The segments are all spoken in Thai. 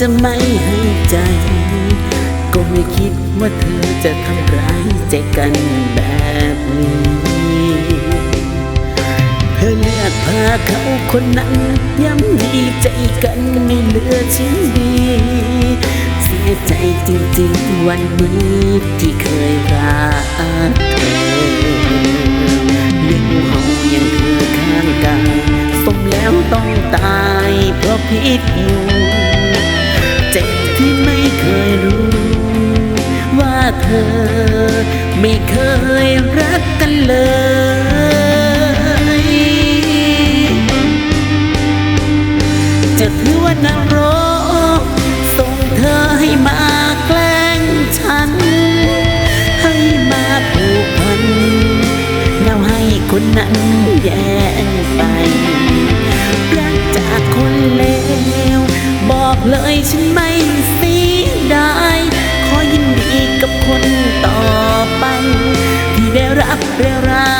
จะไม่ให้ใจ ก็ไม่คิดว่าเธอจะทำร้ายใจกันแบบนี้ เธอเลือกพาเขาคนนั้น ย้ำดีใจกันไม่เหลือชิ้นดีเสียใจจริงๆวันนี้ที่เคยรักเธอเลี้ยงเฮายังเธอข้างกายสมแล้วต้องตายเพราะพิษงูเจ็บ ที่ไม่เคยรู้ เสียดายขอยินดีกับคนต่อไป ที่ได้รับเรียร้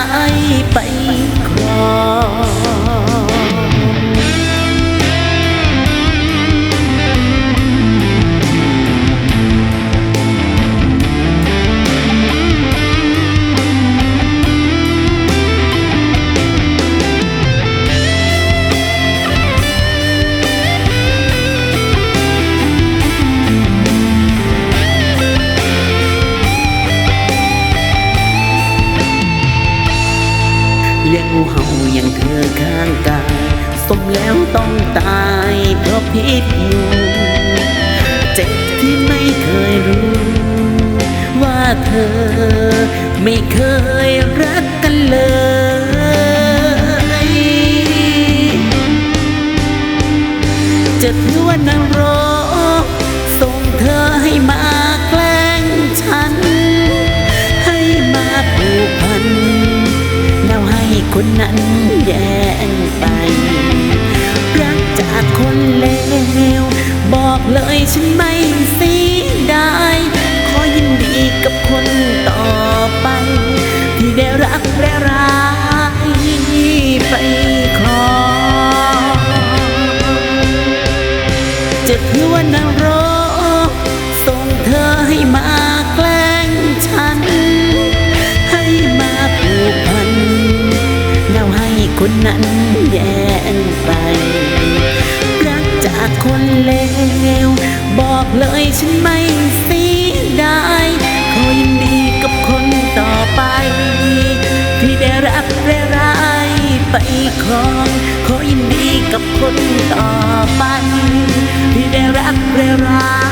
งเฮาอย่างเธอข้างกายสมแล้วต้องตายเพราะพิษงูเจ็บที่ไม่เคยรู้ ว่าเธอไม่เคยรักกันเลย คนนั้นแย่งไป รักจากคนเลว บอกเลยฉันไม่เสียดายขอยินดีกับคนต่อไป ที่ได้รักและร้ายไปครองจะถือว่าน คนนั้นแย่งไป รักจากคนเลว บอกเลยฉันไม่เสียดายขอยินดีกับคนต่อไป ที่ได้รับและร้ายไปครองขอยินดีกับคนต่อไป ที่ได้รับแร้าย